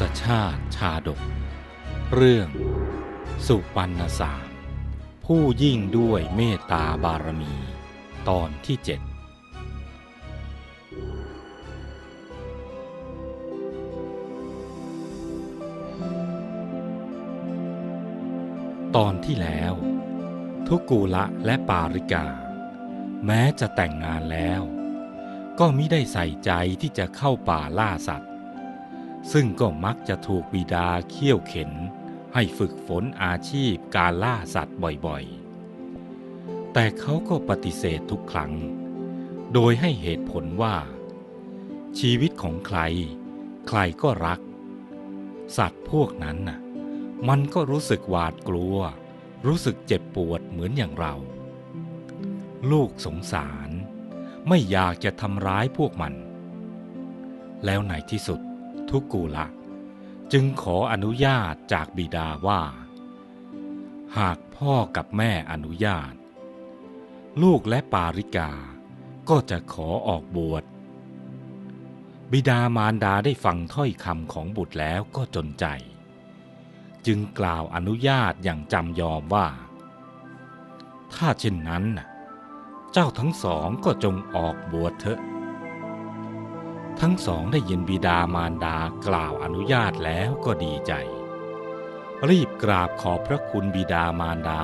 ศชาติชาดก เรื่อง สุปันนสารผู้ยิ่งด้วยเมตตาบารมี ตอนที่เจ็ดตอนที่แล้ว ทุกกูละและปาริกา แม้จะแต่งงานแล้ว ก็มิได้ใส่ใจที่จะเข้าป่าล่าสัตว์ ซึ่งก็มักจะถูกบิดาเคี่ยวเข็น ให้ฝึกฝนอาชีพการล่าสัตว์บ่อยๆ แต่เขาก็ปฏิเสธทุกครั้ง โดยให้เหตุผลว่า ชีวิตของใคร ใครก็รัก สัตว์พวกนั้นน่ะมันก็รู้สึกหวาดกลัว รู้สึกเจ็บปวดเหมือนอย่างเรา ลูกสงสาร ไม่อยากจะทำร้ายพวกมัน แล้วในที่สุด ทุกกูละ จึงขออนุญาตจากบิดาว่า หากพ่อกับแม่อนุญาต ลูกและปาริกาก็จะขอออกบวช บิดามารดาได้ฟังถ้อยคำของบุตรแล้วก็จนใจ จึงกล่าวอนุญาตอย่างจำยอมว่า ถ้าเช่นนั้น เจ้าทั้งสองก็จงออกบวชเถอะ ทั้งสองได้ยินบิดามารดากล่าวอนุญาตแล้วก็ดีใจ รีบกราบขอบพระคุณบิดามารดา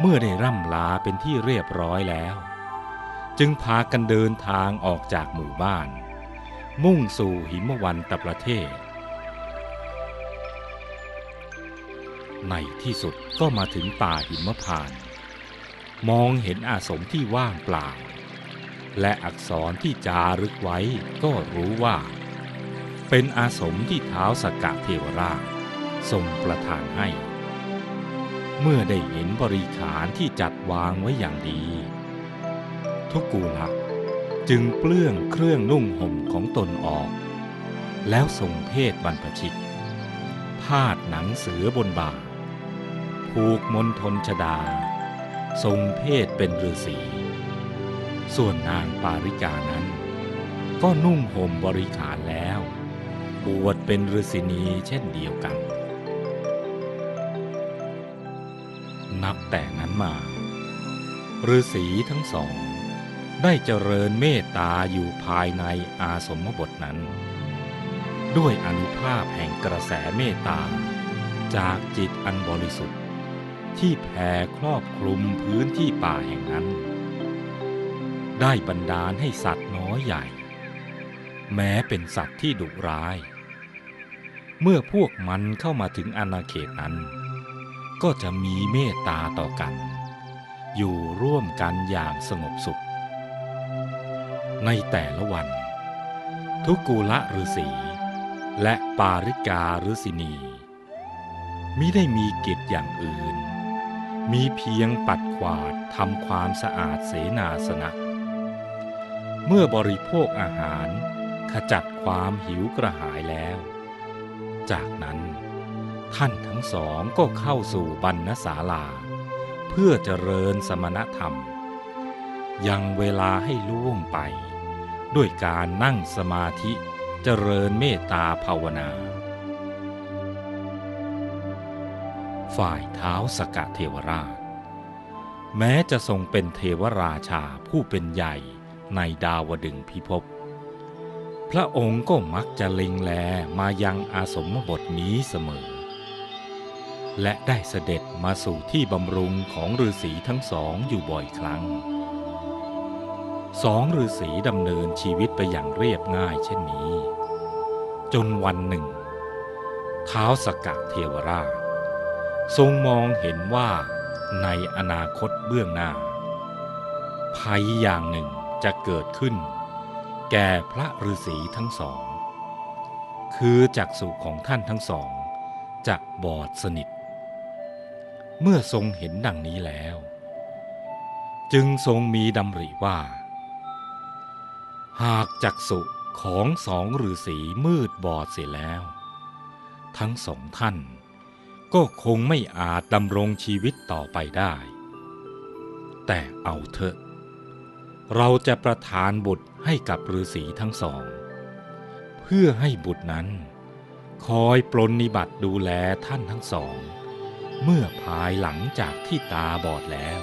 เมื่อได้ร่ำลาเป็นที่เรียบร้อยแล้ว จึงพากันเดินทางออกจากหมู่บ้าน มุ่งสู่หิมวันตประเทศ ในที่สุดก็มาถึงป่าหิมพาน มองเห็นอาสมที่ว่างเปล่า และอักษรที่จารึกไว้ก็รู้ว่า เป็นอาสมที่เท้าสกกะเทวราชทรงประทานให้ เมื่อได้เห็นบริขารที่จัดวางไว้อย่างดี ทุกกูละจึงเปลื้องเครื่องนุ่งห่มของตนออก แล้วทรงเพศบรรพชิต พาดหนังเสือบนบ่า ผูกมนทนชดา ทรงเพศเป็นฤาษี ส่วนนางปาริกานั้น ก็นุ่งห่มบริขารแล้วบวชเป็นฤาษีนีเช่นเดียวกัน นับแต่นั้นมาฤาษีทั้งสอง ได้เจริญเมตตาอยู่ภายในอาสมบทนั้น ด้วยอนุภาพแห่งกระแสเมตตา จากจิตอันบริสุทธิ์ ที่แผ่ครอบคลุมพื้นที่ป่าแห่งนั้น ได้บันดาลให้สัตว์น้อยใหญ่ แม้เป็นสัตว์ที่ดุร้าย เมื่อพวกมันเข้ามาถึงอาณาเขตนั้น ก็จะมีเมตตาต่อกัน อยู่ร่วมกันอย่างสงบสุข ในแต่ละวัน ทุกูละฤาษีและปาริกาฤาษินีมิได้มีกิจอย่างอื่น มีเพียงปัดกวาดทำความสะอาดเสนาสนะ เมื่อบริโภคอาหาร ขจัดความหิวกระหายแล้ว จากนั้น ท่านทั้งสองก็เข้าสู่บรรณศาลา เพื่อเจริญสมณธรรม ยังเวลาให้ล่วงไป ด้วยการนั่งสมาธิเจริญเมตตาภาวนา ฝ่ายเท้าสกะเทวราช แม้จะทรงเป็นเทวราชาผู้เป็นใหญ่ ในดาวดึงพิภพ พระองค์ก็มักจะเล็งแลมายังอาสมบทนี้เสมอ และได้เสด็จมาสู่ที่บำรุงของฤาษีทั้งสองอยู่บ่อยครั้ง สองฤาษีดำเนินชีวิตไปอย่างเรียบง่ายเช่นนี้ จนวันหนึ่งเท้าสกะเทวราช ทรงมองเห็นว่าในอนาคตเบื้องหน้าภัยอย่างหนึ่ง จะเกิดขึ้น แก่พระฤาษีทั้งสอง คือจักษุของท่านทั้งสองจะบอดสนิท เมื่อทรงเห็นดังนี้แล้ว จึงทรงมีดำริว่า หากจักษุของสองฤาษีมืดบอดเสียแล้ว ทั้งสองท่านก็คงไม่อาจดำรงชีวิตต่อไปได้ แต่เอาเถอะ เราจะประทานบุตรให้กับฤาษีทั้งสอง เพื่อให้บุตรนั้น คอยปลนนิบัติดูแลท่านทั้งสอง เมื่อภายหลังจากที่ตาบอดแล้ว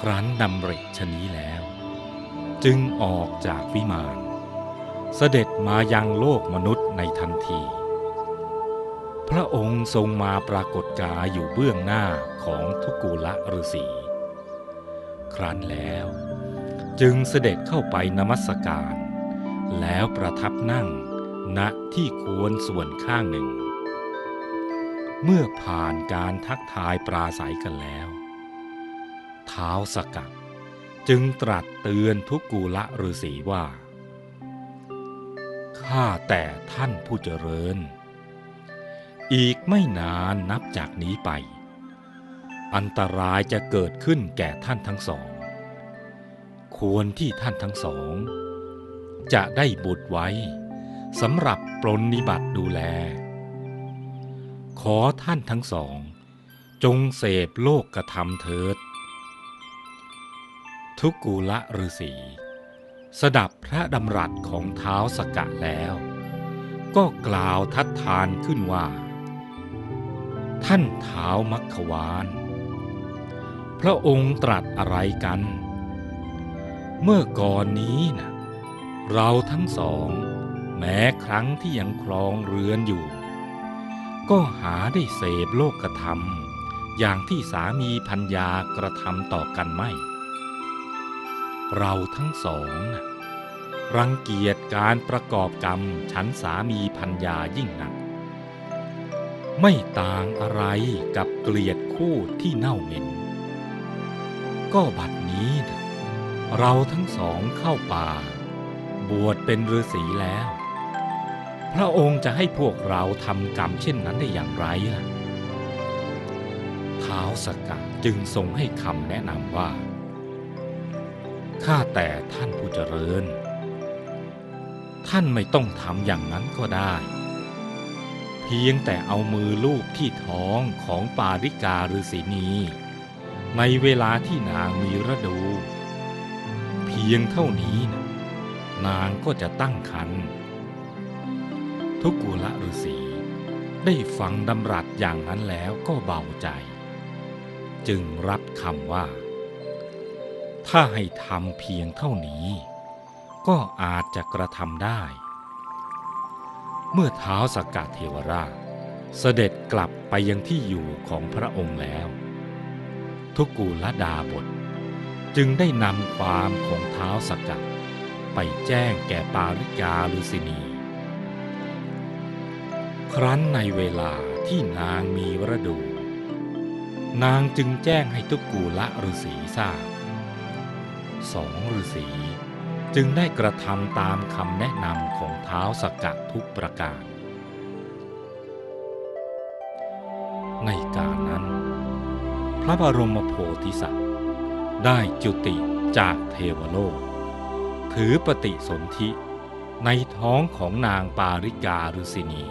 ครั้นดำริชนี้แล้ว จึงออกจากวิมานเสด็จมายังโลกมนุษย์ในทันที พระองค์ทรงมาปรากฏกายอยู่เบื้องหน้าของทุกูละฤาษี ครั้นแล้ว จึงเสด็จเข้าไปนมัสการ แล้วประทับนั่งณที่ควรส่วนข้างหนึ่ง เมื่อผ่านการทักทายปราศัยกันแล้ว เท้าสกัดจึงตรัสเตือนทุกกูละฤาษีว่า ข้าแต่ท่านผู้เจริญ อีกไม่นานนับจากนี้ไป อันตรายจะเกิดขึ้นแก่ท่านทั้งสอง ควรที่ท่านทั้งสอง จะได้บุตรไว้สำหรับปรนนิบัติดูแล ขอท่านทั้งสอง จงเสพโลกกระทำเถิด ทุกกูละฤาษีสดับพระดำรัสของเท้าสกะแล้ว ก็กล่าวทัดทานขึ้นว่า ท่านเท้ามัคควาน พระองค์ตรัสอะไรกัน เมื่อก่อนนี้นะเราทั้งสอง แม้ครั้งที่ยังครองเรือนอยู่ ก็หาได้เสพโลกกระทำอย่างที่สามีพัญญากระทำต่อกันไม่ เราทั้งสองนะรังเกียจการประกอบกรรมฉันสามีพัญญายิ่งนัก ไม่ต่างอะไรกับเกลียดคู่ที่เน่าเหม็น ก็บัดนี้นะเราทั้งสองเข้าป่า บวชเป็นฤาษีแล้ว พระองค์จะให้พวกเราทำกรรมเช่นนั้นได้อย่างไรล่ะท้าวสกกัดจึงทรงให้คำแนะนำว่า ข้าแต่ท่านผู้เจริญ ท่านไม่ต้องทำอย่างนั้นก็ได้ เพียงแต่เอามือลูบที่ท้องของปาริกาฤาษีนี ในเวลาที่นางมีฤดู เพียงเท่านี้นะนางก็จะตั้งครรภ์ทุกุละฤาษีได้ฟังดำรัสอย่างนั้นแล้วก็เบาใจ จึงรับคำว่า ถ้าให้ทำเพียงเท่านี้ ก็อาจจะกระทำได้ เมื่อเท้าสกกัดเทวราชเสด็จกลับไปยังที่อยู่ของพระองค์แล้ว ทุกูลดาบท จึงได้นำความของเท้าสกกัดไปแจ้งแก่ปาริกาฤาษินี ครั้นในเวลาที่นางมีวรดู นางจึงแจ้งให้ทุกูละฤษีทราบสองฤษีจึงได้กระทำตามคำแนะนำของเท้าสกกัดทุกประการ ในการ ระบรมโพธิสัตว์ ได้จุติจากเทวโลก ถือปฏิสนธิในท้องของนางปาริกาฤาษินี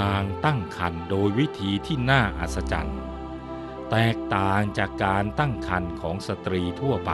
นางตั้งครรภ์โดยวิธีที่น่าอัศจรรย์ แตกต่างจากการตั้งครรภ์ของสตรีทั่วไป